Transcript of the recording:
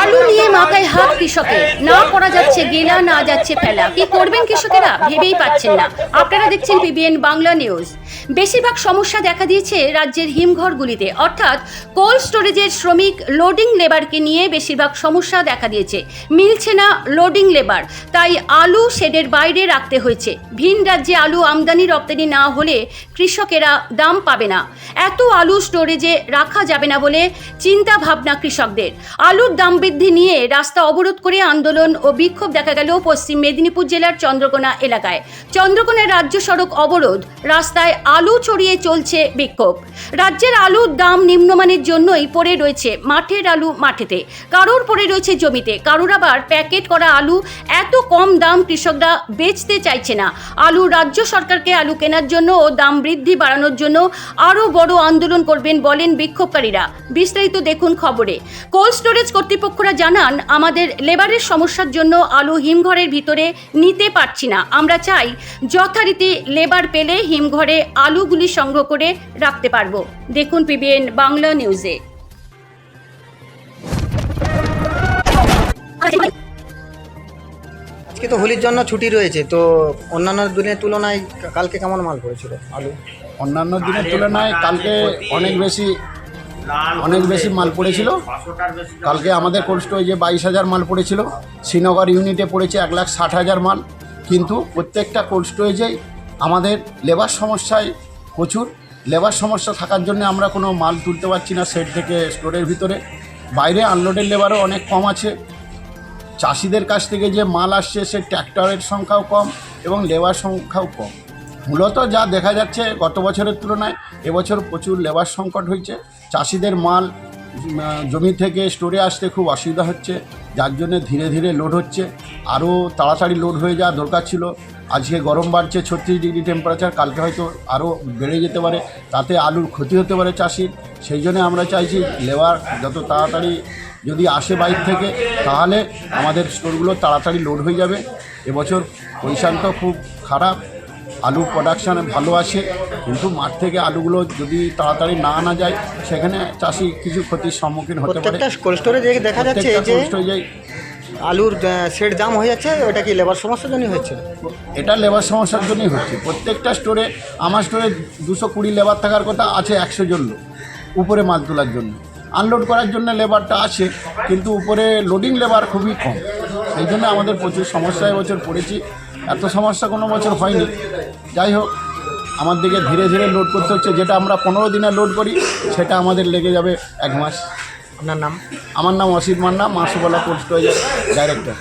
আলু নিয়ে মাথায় হাত কৃষকের। না করা যাচ্ছে গেলা, না যাচ্ছে ফেলা। কি করবেন কৃষকেরা? ভেবেই পাচ্ছেন না। আপনারা দেখছেন পিবিএন বাংলা নিউজ। বেশিরভাগ সমস্যা দেখা দিয়েছে রাজ্যের হিমঘরগুলিতে। অর্থাৎ কোল্ড স্টোরেজের শ্রমিক লোডিং লেবারকে নিয়ে বেশিরভাগ সমস্যা দেখা দিয়েছে। মিলছে না লোডিং লেবার। তাই আলু শেডের বাইরে রাখতে হয়েছে। ভিন রাজ্যে আলু আমদানি রপ্তানি না হলে কৃষকেরা দাম পাবে না। এত আলু স্টোরেজে রাখা যাবে না বলে চিন্তা ভাবনা কৃষকদের। আলুর দাম বৃদ্ধি নিয়ে রাস্তা অবরোধ করে আন্দোলন ও বিক্ষোভ দেখা গেল পশ্চিম মেদিনীপুর জেলার চন্দ্রকোনা এলাকায়। চন্দ্রকোনার রাজ্য সড়ক অবরোধ, রাস্তায় আলু ছড়িয়ে চলছে বিক্ষোভ। রাজ্যের আলুর দাম নিম্নমানের জন্যই পড়ে রয়েছে মাঠের আলু মাঠেতে। কারোর পড়ে রয়েছে জমিতে। কারোর আবার প্যাকেট করা আলু এত কম দাম কৃষকরা বেচতে চাইছে না। আলু রাজ্য সরকারকে আলু কেনার জন্য ও দাম বৃদ্ধি বাড়ানোর জন্য আরও বড় আন্দোলন করবেন বলেন বিক্ষোভকারীরা। বিস্তারিত দেখুন খবরে। কোল্ড স্টোরেজ কর্তৃপক্ষরা জানান আমাদের লেবারের সমস্যার জন্য আলু হিমঘরের ভিতরে নিতে পারছি না। আমরা চাই যথারীতি লেবার পেলে হিমঘরে আলুগুলি সংগ্রহ করে রাখতে পারব। দেখুন পিবিএন বাংলা নিউজে। আজকে তো হোলির জন্য ছুটি রয়েছে তো অন্যান্য দিনের তুলনায় কালকে কেমন মাল পড়েছিল আলু? অন্যান্য দিনের তুলনায় কালকে অনেক বেশি অনেক বেশি মাল পড়েছিল। কালকে আমাদের কোল্ড স্টোরেজে বাইশ হাজার মাল পড়েছিল শ্রীনগর ইউনিটে পড়েছে এক লাখ ষাট হাজার মাল। কিন্তু প্রত্যেকটা কোল্ড স্টোরেজেই আমাদের লেবার সমস্যায় প্রচুর লেবার সমস্যা থাকার জন্য আমরা কোনো মাল তুলতে পারছি না সেট থেকে স্টোরের ভিতরে। বাইরে আনলোডের লেবারও অনেক কম আছে। চাষিদের কাছ থেকে যে মাল আসছে সে ট্র্যাক্টরের সংখ্যাও কম এবং লেবার সংখ্যাও কম। মূলত যা দেখা যাচ্ছে গত বছরের তুলনায়, এবছর প্রচুর লেবার সংকট হয়েছে। চাষিদের মাল জমি থেকে স্টোরে আসতে খুব অসুবিধা হচ্ছে, যার জন্য ধীরে ধীরে লোড হচ্ছে। আরও তাড়াতাড়ি লোড হয়ে যাওয়া দরকার ছিল। আজকে গরম বাড়ছে, ছত্রিশ ডিগ্রি টেম্পারেচার কালকে হয়তো আরও বেড়ে যেতে পারে। তাতে আলুর ক্ষতি হতে পারে চাষির। সেই জন্য আমরা চাইছি লেবার যত তাড়াতাড়ি যদি আসে বাইর থেকে, তাহলে আমাদের স্টোরগুলো তাড়াতাড়ি লোড হয়ে যাবে। এবছর পজিশান তো খুব খারাপ। আলু প্রোডাকশান ভালো আছে কিন্তু মাঠ থেকে আলুগুলো যদি তাড়াতাড়ি না আনা যায় সেখানে চাষি কিছু ক্ষতির সম্মুখীন হতে পারে। প্রত্যেকটা কোল্ড স্টোরেজে দেখা যাচ্ছে যে আলুর সেট দাম হয়ে যাচ্ছে ওটা কি লেবার সমস্যার জন্যই হচ্ছে? এটা লেবার সমস্যার জন্যই হচ্ছে। প্রত্যেকটা স্টোরে আমার স্টোরে দুশো কুড়ি লেবার থাকার কথা আছে একশো জন লোক উপরে মাল তোলার জন্য। আনলোড করার জন্য লেবারটা আছে কিন্তু উপরে লোডিং লেবার খুবই কম। সেই জন্য আমাদের প্রচুর সমস্যা এবছর পড়েছি। এত সমস্যা কোনো বছর হয়নি। যাই হোক আমার দিকে ধীরে ধীরে লোড করতে হচ্ছে। যেটা আমরা পনেরো দিনে লোড করি সেটা আমাদের লেগে যাবে এক মাস। আপনার নাম? আমার নাম অসিত মান্না মাসুবালা কোর্স ডাইরেক্টর